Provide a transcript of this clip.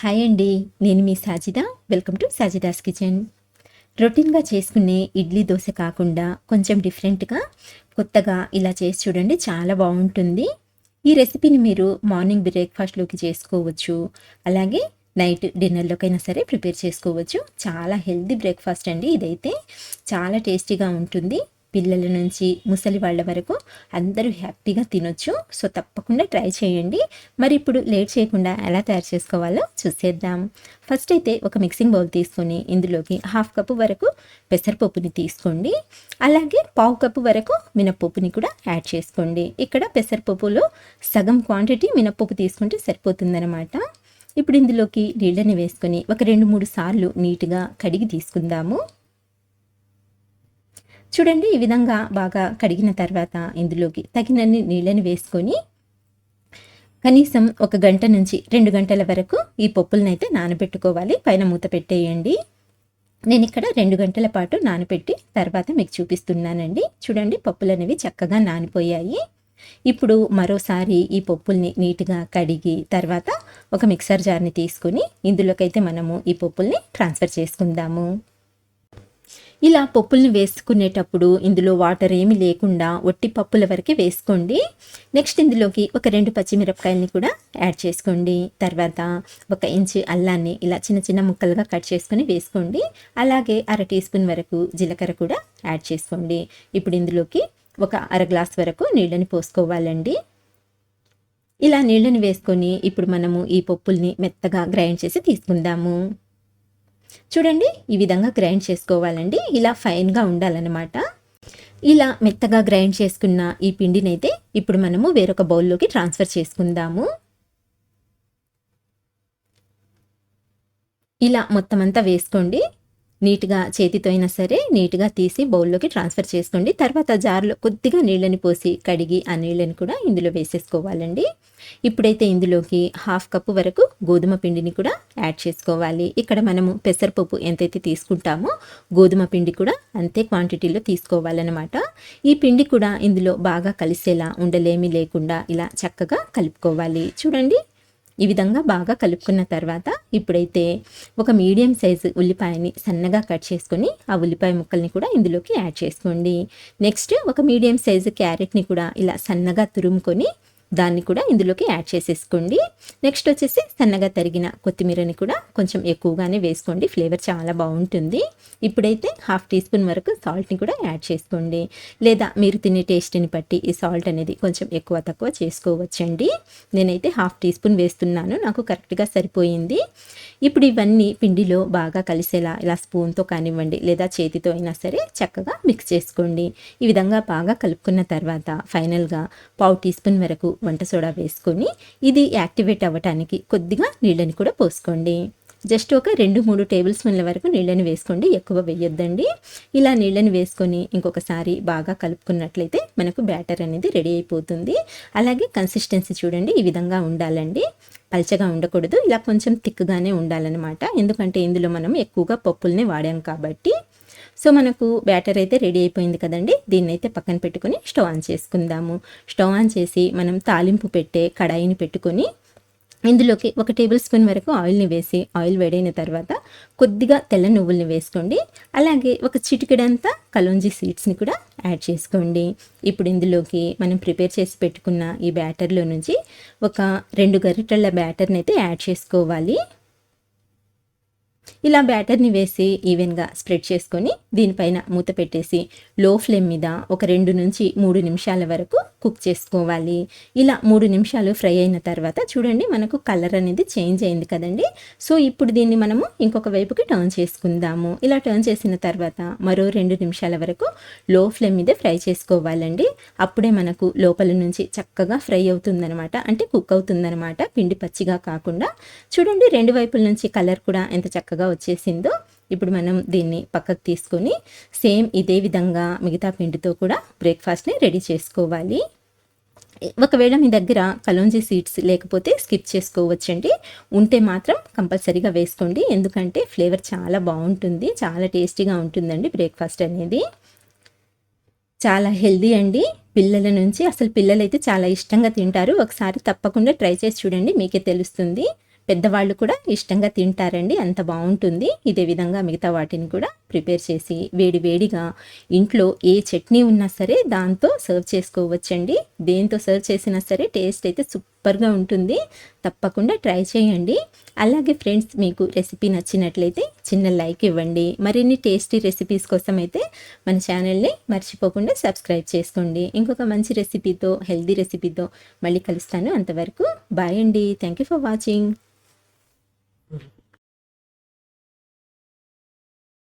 Hi అండి నేను మీ Sajida. Welcome to Sajida's kitchen రొటీన్గా చేసుకునే ఇడ్లీ దోశ కాకుండా కొంచెం డిఫరెంట్గా కొత్తగా ఇలా చేసి చూడండి చాలా బాగుంటుంది. ఈ రెసిపీని మీరు మార్నింగ్ బ్రేక్ఫాస్ట్లోకి చేసుకోవచ్చు. అలాగే నైట్ డిన్నర్లోకైనా సరే ప్రిపేర్ చేసుకోవచ్చు. చాలా హెల్దీ బ్రేక్ఫాస్ట్ అండి ఇదైతే. చాలా టేస్టీగా ఉంటుంది. పిల్లల నుంచి ముసలి వాళ్ళ వరకు అందరూ హ్యాపీగా తినొచ్చు. సో తప్పకుండా ట్రై చేయండి. మరి ఇప్పుడు లేట్ చేయకుండా ఎలా తయారు చేసుకోవాలో చూసేద్దాం. ఫస్ట్ అయితే ఒక మిక్సింగ్ బౌల్ తీసుకొని ఇందులోకి హాఫ్ కప్పు వరకు పెసరపప్పుని తీసుకోండి. అలాగే పావు కప్పు వరకు మినప్పప్పుని కూడా యాడ్ చేసుకోండి. ఇక్కడ పెసరపప్పులో సగం క్వాంటిటీ మినప్పప్పు తీసుకుంటే సరిపోతుందన్నమాట. ఇప్పుడు ఇందులోకి నీళ్ళని వేసుకొని ఒక రెండు మూడు సార్లు నీట్గా కడిగి తీసుకుందాము. చూడండి ఈ విధంగా బాగా కడిగిన తర్వాత ఇందులోకి తగినన్ని నీళ్ళని వేసుకొని కనీసం ఒక గంట నుంచి రెండు గంటల వరకు ఈ పప్పులనైతే నానబెట్టుకోవాలి. పైన మూత పెట్టేయండి. నేను ఇక్కడ రెండు గంటల పాటు నానబెట్టి తర్వాత మీకు చూపిస్తున్నానండి. చూడండి పప్పులు అనేవి చక్కగా నానిపోయాయి. ఇప్పుడు మరోసారి ఈ పప్పుల్ని నీట్గా కడిగి తర్వాత ఒక మిక్సర్ జార్ని తీసుకుని ఇందులోకైతే మనము ఈ పప్పుల్ని ట్రాన్స్ఫర్ చేసుకుందాము. ఇలా పప్పుల్ని వేసుకునేటప్పుడు ఇందులో వాటర్ ఏమి లేకుండా ఒట్టి పప్పుల వరకే వేసుకోండి. నెక్స్ట్ ఇందులోకి ఒక రెండు పచ్చిమిరపకాయలని కూడా యాడ్ చేసుకోండి. తర్వాత ఒక ఇంచు అల్లాన్ని ఇలా చిన్న చిన్న ముక్కలుగా కట్ చేసుకొని వేసుకోండి. అలాగే అర టీ స్పూన్ వరకు జీలకర్ర కూడా యాడ్ చేసుకోండి. ఇప్పుడు ఇందులోకి ఒక అర గ్లాస్ వరకు నీళ్ళని పోసుకోవాలండి. ఇలా నీళ్ళని వేసుకొని ఇప్పుడు మనము ఈ పప్పుల్ని మెత్తగా గ్రైండ్ చేసి తీసుకుందాము. చూడండి ఈ విధంగా గ్రైండ్ చేసుకోవాలండి. ఇలా ఫైన్గా ఉండాలన్నమాట. ఇలా మెత్తగా గ్రైండ్ చేసుకున్న ఈ పిండినైతే ఇప్పుడు మనము వేరొక బౌల్లోకి ట్రాన్స్ఫర్ చేసుకుందాము. ఇలా మొత్తం అంతా వేసుకోండి. నీట్గా చేతితో అయినా సరే నీట్గా తీసి బౌల్లోకి ట్రాన్స్ఫర్ చేసుకోండి. తర్వాత జార్లో కొద్దిగా నీళ్ళని పోసి కడిగి ఆ నీళ్ళని కూడా ఇందులో వేసేసుకోవాలండి. ఇప్పుడైతే ఇందులోకి హాఫ్ కప్పు వరకు గోధుమ పిండిని కూడా యాడ్ చేసుకోవాలి. ఇక్కడ మనము పెసరపప్పు ఎంతైతే తీసుకుంటామో గోధుమ పిండి కూడా అంతే క్వాంటిటీలో తీసుకోవాలన్నమాట. ఈ పిండి కూడా ఇందులో బాగా కలిసేలా ఉండలేమి లేకుండా ఇలా చక్కగా కలుపుకోవాలి. చూడండి ఈ విధంగా బాగా కలుపుకున్న తర్వాత ఇప్పుడైతే ఒక మీడియం సైజు ఉల్లిపాయని సన్నగా కట్ చేసుకొని ఆ ఉల్లిపాయ ముక్కల్ని కూడా ఇందులోకి యాడ్ చేసుకోండి. నెక్స్ట్ ఒక మీడియం సైజు క్యారెట్ని కూడా ఇలా సన్నగా తురుముకొని దాన్ని కూడా ఇందులోకి యాడ్ చేసేసుకోండి. నెక్స్ట్ వచ్చేసి సన్నగా తరిగిన కొత్తిమీరని కూడా కొంచెం ఎక్కువగానే వేసుకోండి. ఫ్లేవర్ చాలా బాగుంటుంది. ఇప్పుడైతే హాఫ్ టీ స్పూన్ వరకు సాల్ట్ని కూడా యాడ్ చేసుకోండి. లేదా మీరు తినే టేస్ట్ని బట్టి ఈ సాల్ట్ అనేది కొంచెం ఎక్కువ తక్కువ చేసుకోవచ్చండి. నేనైతే హాఫ్ టీ స్పూన్ వేస్తున్నాను. నాకు కరెక్ట్గా సరిపోయింది. ఇప్పుడు ఇవన్నీ పిండిలో బాగా కలిసేలా ఇలా స్పూన్తో కానివ్వండి లేదా చేతితో అయినా సరే చక్కగా మిక్స్ చేసుకోండి. ఈ విధంగా బాగా కలుపుకున్న తర్వాత ఫైనల్గా పావు టీ స్పూన్ వరకు వంట సోడా వేసుకొని ఇది యాక్టివేట్ అవ్వటానికి కొద్దిగా నీళ్ళని కూడా పోసుకోండి. జస్ట్ ఒక రెండు మూడు టేబుల్ స్పూన్ల వరకు నీళ్ళని వేసుకోండి. ఎక్కువ వేయొద్దండి. ఇలా నీళ్ళని వేసుకొని ఇంకొకసారి బాగా కలుపుకున్నట్లయితే మనకు బ్యాటర్ అనేది రెడీ అయిపోతుంది. అలాగే కన్సిస్టెన్సీ చూడండి ఈ విధంగా ఉండాలండి. పల్చగా ఉండకూడదు. ఇలా కొంచెం థిక్గానే ఉండాలన్నమాట. ఎందుకంటే ఇందులో మనం ఎక్కువగా పప్పుల్ని వాడాం కాబట్టి సో మనకు బ్యాటర్ అయితే రెడీ అయిపోయింది కదండి. దీన్ని అయితే పక్కన పెట్టుకొని స్టవ్ ఆన్ చేసుకుందాము. స్టవ్ ఆన్ చేసి మనం తాలింపు పెట్టే కడాయిని పెట్టుకొని ఇందులోకి ఒక టేబుల్ స్పూన్ వరకు ఆయిల్ని వేసి ఆయిల్ వేడైన తర్వాత కొద్దిగా తెల్ల నువ్వుల్ని వేసుకోండి. అలాగే ఒక చిటికెడంతా కలోంజీ సీడ్స్ని కూడా యాడ్ చేసుకోండి. ఇప్పుడు ఇందులోకి మనం ప్రిపేర్ చేసి పెట్టుకున్న ఈ బ్యాటర్లో నుంచి ఒక రెండు గరిటెల బ్యాటర్ని అయితే యాడ్ చేసుకోవాలి. ఇలా బ్యాటర్ని వేసి ఈవెన్గా స్ప్రెడ్ చేసుకొని దీనిపైన మూత పెట్టేసి లో ఫ్లేమ్ మీద ఒక రెండు నుంచి మూడు నిమిషాల వరకు కుక్ చేసుకోవాలి. ఇలా మూడు నిమిషాలు ఫ్రై అయిన తర్వాత చూడండి మనకు కలర్ అనేది చేంజ్ అయింది కదండి. సో ఇప్పుడు దీన్ని మనము ఇంకొక వైపుకి టర్న్ చేసుకుందాము. ఇలా టర్న్ చేసిన తర్వాత మరో రెండు నిమిషాల వరకు లో ఫ్లేమ్ మీద ఫ్రై చేసుకోవాలండి. అప్పుడే మనకు లోపల నుంచి చక్కగా ఫ్రై అవుతుందనమాట అంటే కుక్ అవుతుందనమాట పిండి పచ్చిగా కాకుండా. చూడండి రెండు వైపుల నుంచి కలర్ కూడా ఎంత చక్కగా చక్కగా వచ్చేసిందో ఇప్పుడు మనం దీన్ని పక్కకు తీసుకొని సేమ్ ఇదే విధంగా మిగతా పిండితో కూడా బ్రేక్ఫాస్ట్ని రెడీ చేసుకోవాలి. ఒకవేళ మీ దగ్గర కలోంజీ సీడ్స్ లేకపోతే స్కిప్ చేసుకోవచ్చండి. ఉంటే మాత్రం కంపల్సరీగా వేసుకోండి. ఎందుకంటే ఫ్లేవర్ చాలా బాగుంటుంది. చాలా టేస్టీగా ఉంటుందండి బ్రేక్ఫాస్ట్ అనేది. చాలా హెల్దీ అండి. పిల్లల నుంచి అసలు పిల్లలైతే చాలా ఇష్టంగా తింటారు. ఒకసారి తప్పకుండా ట్రై చేసి చూడండి. మీకే తెలుస్తుంది. పెద్దవాళ్ళు కూడా ఇష్టంగా తింటారండి. అంత బాగుంటుంది. ఇదే విధంగా మిగతా వాటిని కూడా ప్రిపేర్ చేసి వేడి వేడిగా ఇంట్లో ఏ చట్నీ ఉన్నా సరే దాంతో సర్వ్ చేసుకోవచ్చండి. దేంతో సర్వ్ చేసినా సరే టేస్ట్ అయితే సూపర్గా ఉంటుంది. తప్పకుండా ట్రై చేయండి. అలాగే ఫ్రెండ్స్ మీకు రెసిపీ నచ్చినట్లయితే చిన్న లైక్ ఇవ్వండి. మరిన్ని టేస్టీ రెసిపీస్ కోసం అయితే మన ఛానల్ని మర్చిపోకుండా సబ్స్క్రైబ్ చేసుకోండి. ఇంకొక మంచి రెసిపీతో హెల్దీ రెసిపీతో మళ్ళీ కలుస్తాను. అంతవరకు బాయ్ అండి. Thank you for watching.